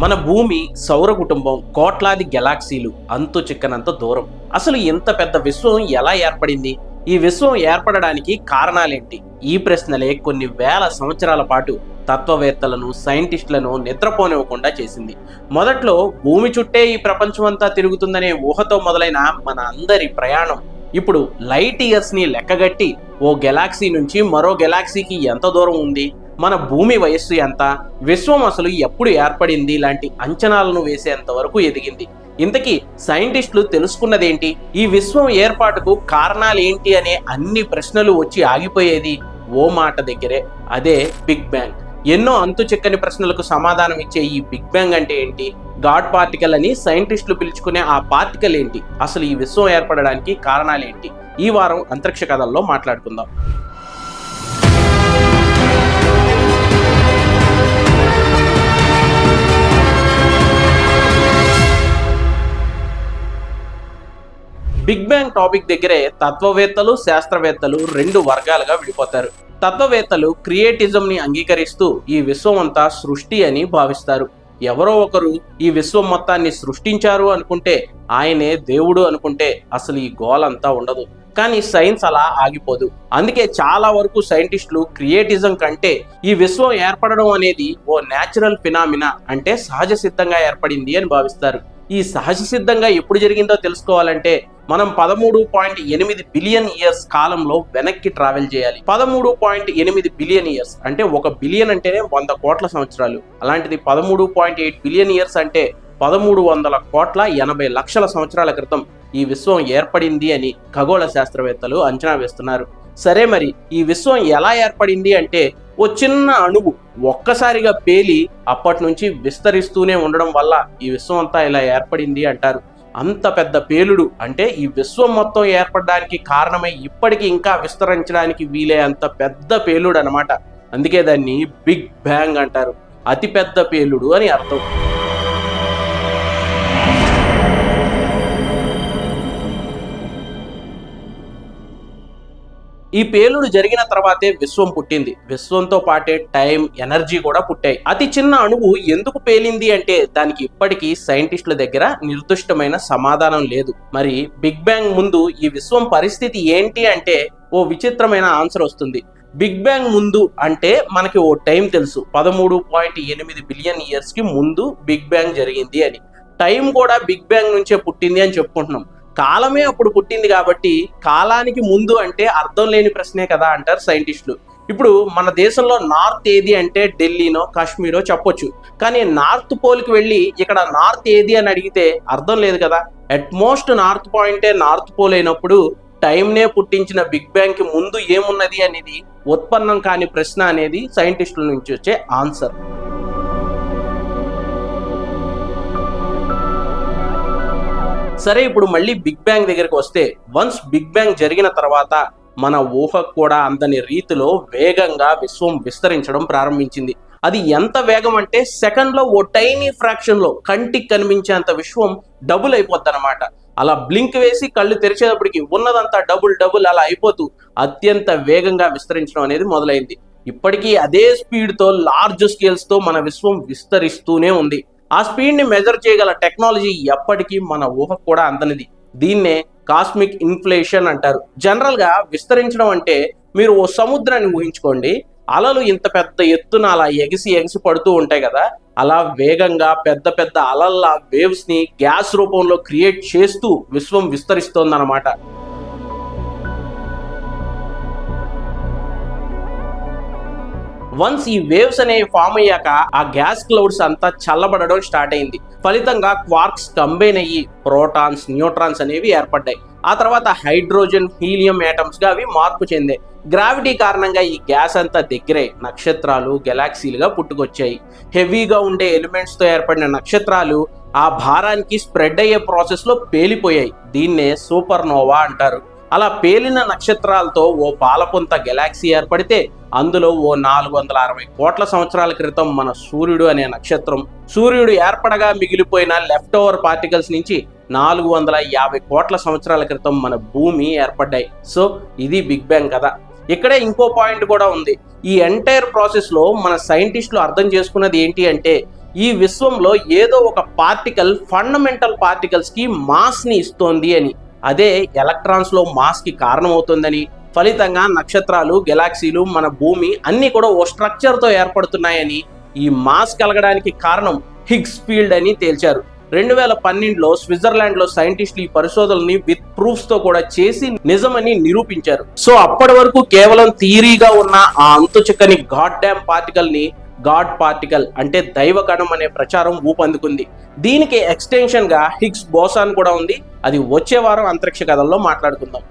మన భూమి సౌర కుటుంబం కోట్లాది గెలాక్సీలు అంతు చిక్కనంత దూరం. అసలు ఇంత పెద్ద విశ్వం ఎలా ఏర్పడింది? ఈ విశ్వం ఏర్పడడానికి కారణాలేంటి? ఈ ప్రశ్నలే కొన్ని వేల సంవత్సరాల పాటు తత్వవేత్తలను సైంటిస్టులను నిద్రపోనివ్వకుండా చేసింది. మొదట్లో భూమి చుట్టే ఈ ప్రపంచం అంతా తిరుగుతుందనే ఊహతో మొదలైన మన అందరి ప్రయాణం. ఇప్పుడు లైట్ ఇయర్స్ని లెక్కగట్టి ఓ గెలాక్సీ నుంచి మరో గెలాక్సీకి ఎంత దూరం ఉంది? మన భూమి వయస్సు ఎంత విశ్వం అసలు ఎప్పుడు ఏర్పడింది లాంటి అంచనాలను వేసేంత వరకు ఎదిగింది. ఇంతకీ సైంటిస్టులు తెలుసుకున్నదేంటి? ఈ విశ్వం ఏర్పాటుకు కారణాలు ఏంటి అనే అన్ని ప్రశ్నలు వచ్చి ఆగిపోయేది ఓ మాట దగ్గరే అదే బిగ్ బ్యాంగ్. ఎన్నో అంతు చిక్కని ప్రశ్నలకు సమాధానం ఇచ్చే ఈ బిగ్ బ్యాంగ్ అంటే ఏంటి? గాడ్ పార్టికల్ అని సైంటిస్టులు పిలుచుకునే ఆ పార్టికల్ ఏంటి? అసలు ఈ విశ్వం ఏర్పడడానికి కారణాలు ఏంటి ఈ వారం అంతరిక్ష కథల్లో మాట్లాడుకుందాం. బిగ్ బ్యాంగ్ టాపిక్ దగ్గరే తత్వవేత్తలు శాస్త్రవేత్తలు రెండు వర్గాలుగా విడిపోతారు. తత్వవేత్తలు క్రియేటిజంని అంగీకరిస్తూ ఈ విశ్వం అంతా సృష్టి అని భావిస్తారు. ఎవరో ఒకరు ఈ విశ్వం మొత్తాన్ని సృష్టించారు అనుకుంటే ఆయనే దేవుడు అనుకుంటే అసలు ఈ గోలంతా ఉండదు. కానీ సైన్స్ అలా ఆగిపోదు. అందుకే చాలా వరకు సైంటిస్టులు క్రియేటిజం కంటే ఈ విశ్వం ఏర్పడడం అనేది ఓ న్యాచురల్ ఫినామినా అంటే సహజ సిద్ధంగా ఏర్పడింది అని భావిస్తారు. ఈ సహజ సిద్ధంగా ఎప్పుడు జరిగిందో తెలుసుకోవాలంటే మనం పదమూడు పాయింట్ ఎనిమిది బిలియన్ ఇయర్స్ కాలంలో వెనక్కి ట్రావెల్ చేయాలి. పదమూడు పాయింట్ ఎనిమిది బిలియన్ ఇయర్స్ అంటే ఒక బిలియన్ అంటేనే వంద కోట్ల సంవత్సరాలు. అలాంటిది పదమూడు పాయింట్ ఎయిట్ బిలియన్ ఇయర్స్ అంటే పదమూడు వందల కోట్ల ఎనభై లక్షల సంవత్సరాల క్రితం ఈ విశ్వం ఏర్పడింది అని ఖగోళ శాస్త్రవేత్తలు అంచనా వేస్తున్నారు. సరే మరి ఈ విశ్వం ఎలా ఏర్పడింది అంటే ఓ చిన్న అణువు ఒక్కసారిగా పేలి అప్పటి నుంచి విస్తరిస్తూనే ఉండడం వల్ల ఈ విశ్వం అంతా ఇలా ఏర్పడింది అంటారు. అంత పెద్ద పేలుడు అంటే ఈ విశ్వం మొత్తం ఏర్పడడానికి కారణమై ఇప్పటికీ ఇంకా విస్తరించడానికి వీలే అంత పెద్ద పేలుడు అనమాట అందుకే దాన్ని బిగ్ బ్యాంగ్ అంటారు. అతి పెద్ద పేలుడు అని అర్థం. ఈ పేలుడు జరిగిన తర్వాతే విశ్వం పుట్టింది. విశ్వంతో పాటే టైం ఎనర్జీ కూడా పుట్టాయి. అతి చిన్న అణువు ఎందుకు పేలింది అంటే దానికి ఇప్పటికీ సైంటిస్టుల దగ్గర నిర్దిష్టమైన సమాధానం లేదు. మరి బిగ్ బ్యాంగ్ ముందు ఈ విశ్వం పరిస్థితి ఏంటి అంటే ఓ విచిత్రమైన ఆన్సర్ వస్తుంది. బిగ్ బ్యాంగ్ ముందు అంటే మనకి ఓ టైం తెలుసు. పదమూడు పాయింట్ ఎనిమిది బిలియన్ ఇయర్స్కి ముందు బిగ్ బ్యాంగ్ జరిగింది అని. టైం కూడా బిగ్ బ్యాంగ్ నుంచే పుట్టింది అని చెప్పుకుంటున్నాం. కాలమే అప్పుడు పుట్టింది కాబట్టి కాలానికి ముందు అంటే అర్థం లేని ప్రశ్నే కదా అంటారు సైంటిస్టులు. ఇప్పుడు మన దేశంలో నార్త్ ఏది అంటే ఢిల్లీనో కాశ్మీరో చెప్పొచ్చు. కానీ నార్త్ పోల్కి వెళ్ళి ఇక్కడ నార్త్ ఏది అని అడిగితే అర్థం లేదు కదా. అట్మోస్ట్ నార్త్ పాయింటే నార్త్ పోల్ అయినప్పుడు టైంనే పుట్టించిన బిగ్ బ్యాంగ్కి ముందు ఏమున్నది అనేది ఉత్పన్నం కాని ప్రశ్న అనేది సైంటిస్టుల నుంచి వచ్చే ఆన్సర్. సరే ఇప్పుడు మళ్ళీ బిగ్ బ్యాంగ్ దగ్గరికి వస్తే వన్స్ బిగ్ బ్యాంగ్ జరిగిన తర్వాత మన ఊహకు కూడా అందని రీతిలో వేగంగా విశ్వం విస్తరించడం ప్రారంభించింది. అది ఎంత వేగం అంటే సెకండ్లో ఓ టైనీ ఫ్రాక్షన్లో కంటికి కనిపించేంత విశ్వం డబుల్ అయిపోద్ది అనమాట అలా బ్లింక్ వేసి కళ్ళు తెరిచేటప్పటికి ఉన్నదంతా డబుల్ డబుల్ అలా అయిపోతూ అత్యంత వేగంగా విస్తరించడం అనేది మొదలైంది. ఇప్పటికీ అదే స్పీడ్తో లార్జ్ స్కేల్స్తో మన విశ్వం విస్తరిస్తూనే ఉంది. ఆ స్పీడ్ని మెజర్ చేయగల టెక్నాలజీ ఎప్పటికీ మన ఊహకు కూడా అందనిది. దీన్నే కాస్మిక్ ఇన్ఫ్లేషన్ అంటారు. జనరల్గా విస్తరించడం అంటే మీరు ఓ సముద్రాన్ని ఊహించుకోండి. అలలు ఇంత పెద్ద ఎత్తున అలా ఎగిసి ఎగిసి పడుతూ ఉంటాయి కదా అలా వేగంగా పెద్ద పెద్ద అలల్లా వేవ్స్ని గ్యాస్ రూపంలో క్రియేట్ చేస్తూ విశ్వం విస్తరిస్తోందన్నమాట. వన్స్ ఈ వేవ్స్ అనేవి ఫామ్ అయ్యాక ఆ గ్యాస్ క్లౌడ్స్ అంతా చల్లబడడం స్టార్ట్ అయింది. ఫలితంగా క్వార్క్స్ కంబైన్ అయ్యి ప్రోటాన్స్ న్యూట్రాన్స్ అనేవి ఏర్పడ్డాయి. ఆ తర్వాత హైడ్రోజన్ హీలియం యాటమ్స్గా అవి మార్పు చెందాయి. గ్రావిటీ కారణంగా ఈ గ్యాస్ అంతా దగ్గరే నక్షత్రాలు గెలాక్సీలుగా పుట్టుకొచ్చాయి. హెవీగా ఉండే ఎలిమెంట్స్తో ఏర్పడిన నక్షత్రాలు ఆ భారానికి స్ప్రెడ్ అయ్యే ప్రాసెస్లో పేలిపోయాయి. దీన్నే సూపర్ నోవా అంటారు. అలా పేలిన నక్షత్రాలతో ఓ పాలపుంత గెలాక్సీ ఏర్పడితే అందులో ఓ నాలుగు వందల అరవై కోట్ల సంవత్సరాల క్రితం మన సూర్యుడు అనే నక్షత్రం. సూర్యుడు ఏర్పడగా మిగిలిపోయిన లెఫ్ట్ ఓవర్ పార్టికల్స్ నుంచి నాలుగు వందల యాభై కోట్ల సంవత్సరాల క్రితం మన భూమి ఏర్పడ్డాయి. సో ఇది బిగ్ బ్యాంగ్ కదా. ఇక్కడే ఇంకో పాయింట్ కూడా ఉంది. ఈ ఎంటైర్ ప్రాసెస్లో మన సైంటిస్టులు అర్థం చేసుకున్నది ఏంటి అంటే ఈ విశ్వంలో ఏదో ఒక పార్టికల్ ఫండమెంటల్ పార్టికల్స్కి మాస్ని ఇస్తోంది అని. అదే ఎలక్ట్రాన్స్లో మాస్కి కారణమవుతుందని ఫలితంగా నక్షత్రాలు గెలాక్సీలు మన భూమి అన్ని కూడా ఓ స్ట్రక్చర్తో ఏర్పడుతున్నాయని ఈ మాస్ కలగడానికి కారణం హిగ్స్ ఫీల్డ్ అని తేల్చారు. రెండు వేల పన్నెండులో స్విట్జర్లాండ్లో సైంటిస్టులు ఈ పరిశోధనల్ని విత్ ప్రూఫ్స్తో కూడా చేసి నిజమని నిరూపించారు. సో అప్పటి వరకు కేవలం థియరీగా ఉన్న ఆ అంతు చిక్కని గాడ్ డ్యామ్ పార్టికల్ని గాడ్ పార్టికల్ అంటే దైవ కణం అనే ప్రచారం ఊపందుకుంది. దీనికి ఎక్స్టెన్షన్గా హిగ్స్ బోసాన్ కూడా ఉంది. అది వచ్చే వారం అంతరిక్ష కథల్లో మాట్లాడుకుందాం.